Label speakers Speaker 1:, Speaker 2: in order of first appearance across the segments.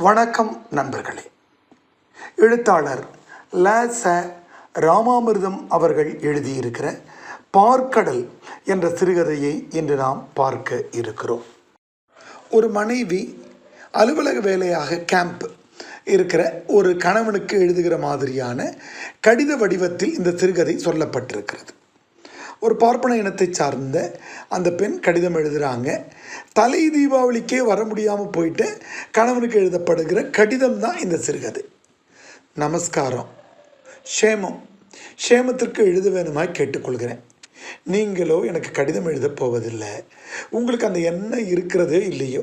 Speaker 1: வணக்கம் நண்பர்களே. எழுத்தாளர் ல ச ராமாமிர்தம் அவர்கள் எழுதியிருக்கிற பார்க்கடல் என்ற சிறுகதையை இன்று நாம் பார்க்க இருக்கிறோம். ஒரு மனைவி அலுவலக வேலையாக கேம்ப் இருக்கிற ஒரு கணவனுக்கு எழுதுகிற மாதிரியான கடித வடிவத்தில் இந்த சிறுகதை சொல்லப்பட்டிருக்கிறது. ஒரு பார்ப்பன இனத்தை சார்ந்த அந்த பெண் கடிதம் எழுதுகிறாங்க தலை தீபாவளிக்கே வர முடியாமல் போயிட்டு கணவனுக்கு எழுதப்படுகிற கடிதம் தான் இந்த சிறுகதை. நமஸ்காரம். ஷேமம் ஷேமத்திற்கு எழுத வேணுமாய் கேட்டுக்கொள்கிறேன். நீங்களோ எனக்கு கடிதம் எழுதப் போவதில்லை. உங்களுக்கு அந்த எண்ணம் இருக்கிறதே இல்லையோ?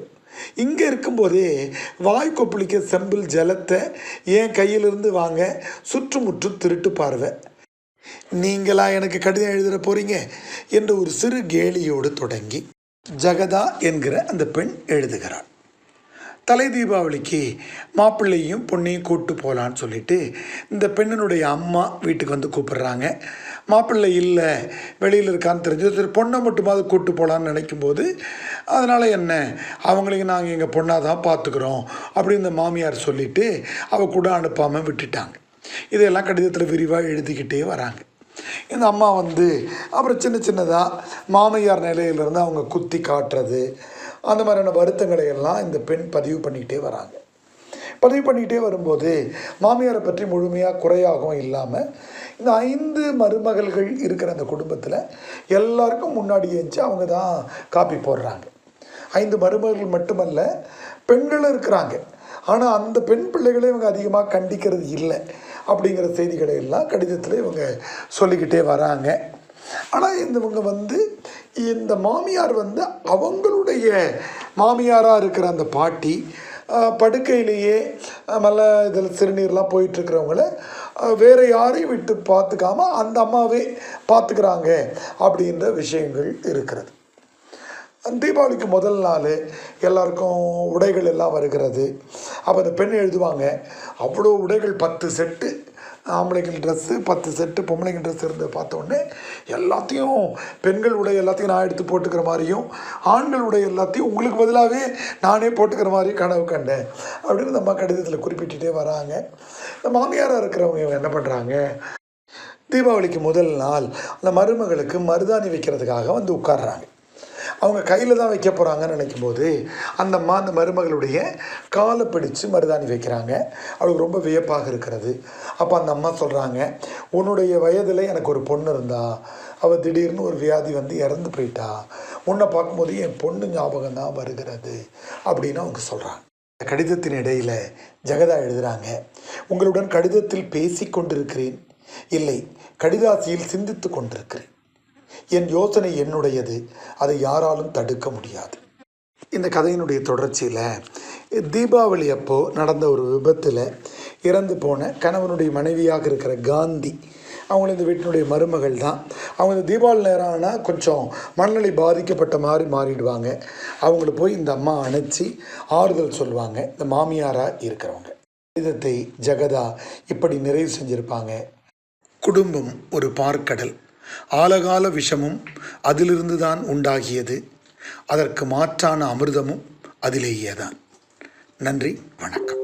Speaker 1: இங்கே இருக்கும்போதே வாய் கொப்பளிக்க செம்பில் ஜலத்தை என் கையிலிருந்து வாங்க சுற்றுமுற்று திருட்டு பார்வை. நீங்களா எனக்கு கடிதம் எழுதிட போறீங்க? என்ற ஒரு சிறு கேலியோடு தொடங்கி ஜகதா என்கிற அந்த பெண் எழுதுகிறாள். தலை தீபாவளிக்கு மாப்பிள்ளையும் பொண்ணையும் கூட்டு போகலான்னு சொல்லிட்டு இந்த பெண்ணினுடைய அம்மா வீட்டுக்கு வந்து கூப்பிடுறாங்க. மாப்பிள்ளை இல்லை வெளியில் இருக்கான்னு தெரிஞ்சு சரி பொண்ணை மட்டுமாவது கூட்டு போகலான்னு நினைக்கும்போது அதனால் என்ன? அவங்களுக்கு நாங்கள் எங்கள் பொண்ணாக தான் பார்த்துக்குறோம் அப்படின்னு இந்த மாமியார் சொல்லிவிட்டு அவள் கூட அனுப்பாமல் விட்டுட்டாங்க. இதையெல்லாம் கடிதத்தில் விரிவாக எழுதிக்கிட்டே வராங்க. இந்த அம்மா வந்து அப்புறம் சின்ன சின்னதாக மாமியார் நிலையிலிருந்து அவங்க குத்தி காட்டுறது அந்த மாதிரியான வருத்தங்களை எல்லாம் இந்த பெண் பதிவு பண்ணிக்கிட்டே வராங்க. பதிவு பண்ணிக்கிட்டே வரும்போது மாமியாரை பற்றி முழுமையாக குறையாகவும் இல்லாமல் இந்த ஐந்து மருமகள்கள் இருக்கிற அந்த குடும்பத்தில் எல்லாருக்கும் முன்னாடி எழுந்துச்சு அவங்க தான் காப்பி போடுறாங்க. ஐந்து மருமகள் மட்டுமல்ல பெண்களும் இருக்கிறாங்க. ஆனால் அந்த பெண் பிள்ளைகளை இவங்க அதிகமாக கண்டிக்கிறது இல்லை. அப்படிங்கிற செய்திகளை எல்லாம் கடிதத்தில் இவங்க சொல்லிக்கிட்டே வராங்க. ஆனால் இவங்க வந்து இந்த மாமியார் வந்து அவங்களுடைய மாமியாராக இருக்கிற அந்த பாட்டி படுக்கையிலேயே நல்ல மல்ல இதில் சிறுநீர்லாம் போயிட்டுருக்கிறவங்கள வேறு யாரையும் விட்டு பார்த்துக்காம அந்த அம்மாவே பார்த்துக்கிறாங்க அப்படின்ற விஷயங்கள் இருக்கிறது. தீபாவளிக்கு முதல் நாள் எல்லாருக்கும் உடைகள் எல்லாம் வருகிறது. அப்போ அந்த பெண் எழுதுவாங்க அவ்வளோ உடைகள் பத்து செட்டு ஆம்பளைங்கள் ட்ரெஸ்ஸு பத்து செட்டு பொம்பளைங்க ட்ரெஸ் இருந்து பார்த்தோன்னே எல்லாத்தையும் பெண்கள் உடை எல்லாத்தையும் நான் எடுத்து போட்டுக்கிற மாதிரியும் ஆண்கள் உடை எல்லாத்தையும் உங்களுக்கு பதிலாகவே நானே போட்டுக்கிற மாதிரி கனவு கண்டேன். அப்படின்னு நம்ம கடிதத்தில் குறிப்பிட்டுட்டே வராங்க. இந்த மாமியாராக இருக்கிறவங்க என்ன பண்ணுறாங்க தீபாவளிக்கு முதல் நாள் அந்த மருமகளுக்கு மருதாணி வைக்கிறதுக்காக வந்து உட்கார்றாங்க. அவங்க கையில் தான் வைக்க போகிறாங்கன்னு நினைக்கும் போது அந்த அம்மா அந்த மருமகளுடைய காலை பிடிச்சு மருதாணி வைக்கிறாங்க. அவளுக்கு ரொம்ப வியப்பாக இருக்கிறது. அப்போ அந்த அம்மா சொல்கிறாங்க உன்னுடைய வயதில் எனக்கு ஒரு பொண்ணு இருந்தா அவள் திடீர்னு ஒரு வியாதி வந்து இறந்து போயிட்டா. உன்னை பார்க்கும்போது என் பொண்ணு ஞாபகம் தான் வருகிறது. அப்படின்னு அவங்க சொல்கிறாங்க கடிதத்தின் இடையில் ஜெகதா எழுதுகிறாங்க உங்களுடன் கடிதத்தில் பேசி கொண்டிருக்கிறேன். இல்லை கடிதாசியில் சிந்தித்து கொண்டிருக்கிறேன். என் யோசனை என்னுடையது. அதை யாராலும் தடுக்க முடியாது. இந்த கதையினுடைய தொடர்ச்சியில் தீபாவளி அப்போ நடந்த ஒரு விபத்தில் இறந்து போன கணவனுடைய மனைவியாக இருக்கிற காந்தி அவங்க இந்த வீட்டினுடைய மருமகள் தான். அவங்க இந்த தீபாவளி நேரம் ஆனால் கொஞ்சம் மனநிலை பாதிக்கப்பட்ட மாதிரி மாறிடுவாங்க. அவங்கள போய் இந்த அம்மா அணைச்சி ஆறுதல் சொல்லுவாங்க. இந்த மாமியாராக இருக்கிறவங்க. கடிதத்தை ஜெகதா இப்படி நிறைவு செஞ்சுருப்பாங்க. குடும்பம் ஒரு பார்க்கடல். ஆலகால விஷமும் அதிலிருந்து தான் உண்டாகியது. அதற்கு மாற்றான அமிர்தமும் அதிலேயே தான். நன்றி வணக்கம்.